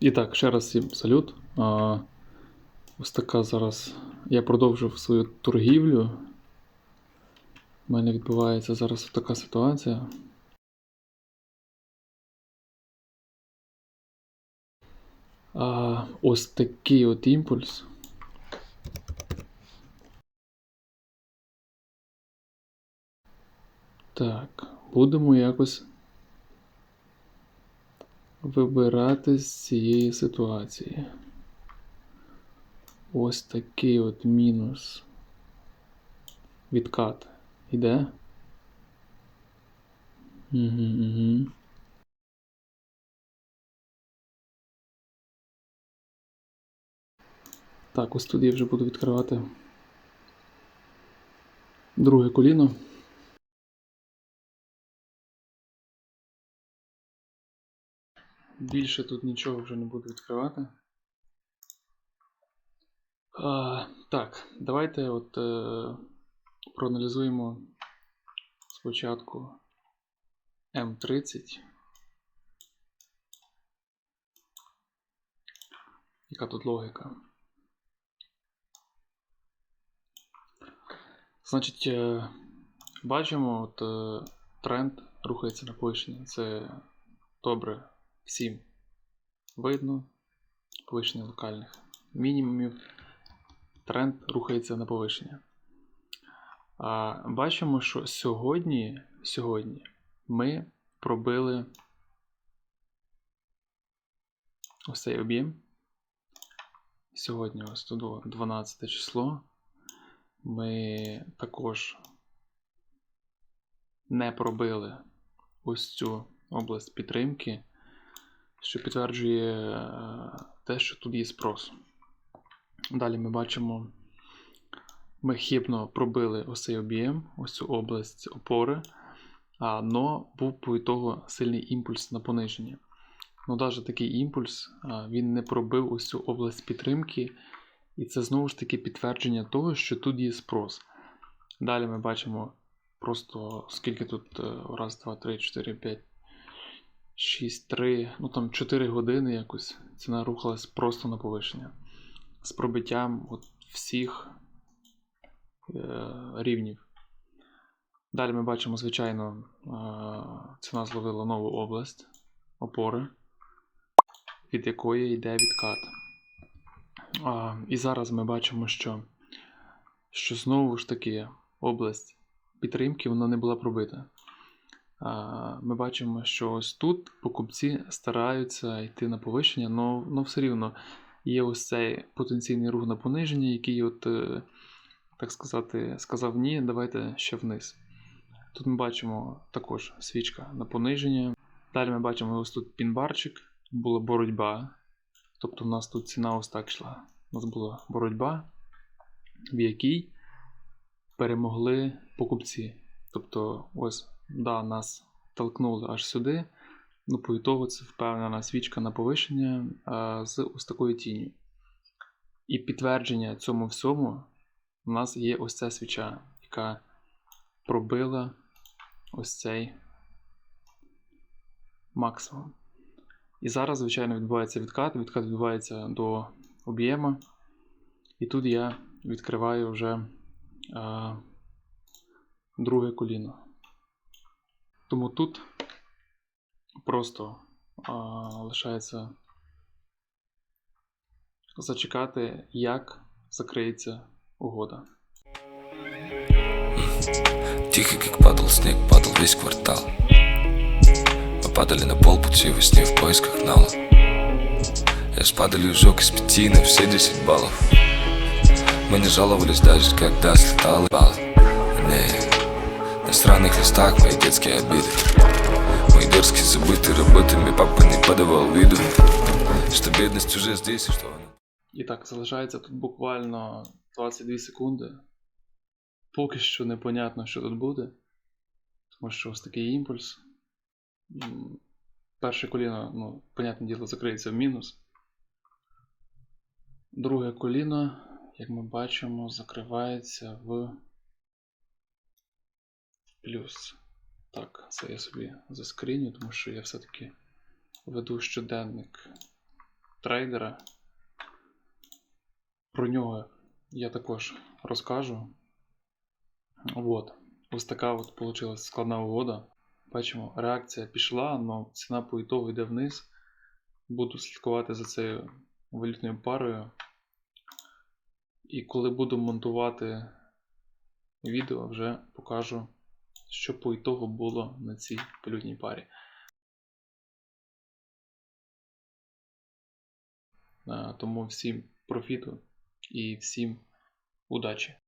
І так, ще раз всім салют. А, ось така зараз. Я продовжив свою торгівлю. У мене відбувається зараз така ситуація. А, ось такий от імпульс. Так, будемо якось вибирати з цієї ситуації. Ось такий от мінус. Відкат. Іде? Угу. Так, ось тут я вже буду відкривати друге коліно. Більше тут нічого вже не буду відкривати. А, так, давайте от е, проаналізуємо спочатку М30. Яка тут логіка? Значить, е, бачимо, от е, тренд рухається на повищення. Це добре всім видно. Повищення локальних мінімумів. Тренд рухається на повищення. А, бачимо, що сьогодні, сьогодні ми пробили ось цей об'єм. Сьогодні ось тут 12 число. Ми також не пробили ось цю область підтримки, що підтверджує е, те, що тут є спрос. Далі ми бачимо, ми хибно пробили ось цей об'єм, ось цю область опори, але був по того сильний імпульс на пониження. Ну, навіть такий імпульс він не пробив ось цю область підтримки, і це знову ж таки підтвердження того, що тут є спрос. Далі ми бачимо просто скільки тут е, раз, два, три, чотири, п'ять, шість, три, ну там 4 години якось ціна рухалась просто на повищення. З пробиттям от всіх е, рівнів. Далі ми бачимо, звичайно, е, ціна зловила нову область опори, від якої йде відкат. А, і зараз ми бачимо, що, що знову ж таки область підтримки вона не була пробита. Ми бачимо, що ось тут покупці стараються йти на повищення, але все рівно є ось цей потенційний рух на пониження, який, от, е, так сказати, сказав ні, давайте ще вниз. Тут ми бачимо також свічка на пониження. Далі ми бачимо ось тут пінбарчик, була боротьба. Тобто в нас тут ціна ось так йшла. У нас була боротьба, в якій перемогли покупці. Тобто, ось, да, нас толкнули аж сюди. Ну, по ітогу це впевнена свічка на повищення а, з ось такою тінню. І підтвердження цьому всьому у нас є ось ця свіча, яка пробила ось цей максимум. І зараз, звичайно, відбувається відкат. Відкат відбувається до об'єма. І тут я відкриваю вже а, друге коліно. Тому тут просто а, лишається зачекати, як закриється угода. Тихо, как падал снег, падал весь квартал. Мы падали на полпути во сне в поисках нала. Я с падалью сжег из пяти на все десять баллов. Мы не жаловались даже, когда слетал балл на странных листах мои детские обиды Мои дерзкие забыты работами папа не подавал виду Что бедность уже здесь и что она І так, залишається тут буквально 22 секунди. Поки що непонятно, що тут буде. Тому що ось такий імпульс. М, Перше коліно, ну, понятне діло, закриється в мінус. Друге коліно, як ми бачимо, закривається в плюс. Так, це я собі заскріню, тому що я все-таки веду щоденник трейдера. Про нього я також розкажу. От. Ось така от вийшла складна угода. Бачимо, реакція пішла, але ціна по ітогу йде вниз. Буду слідкувати за цією валютною парою. І коли буду монтувати відео, вже покажу, що по ітогу було на цій валютній парі. Е, Тому всім профіту і всім удачі!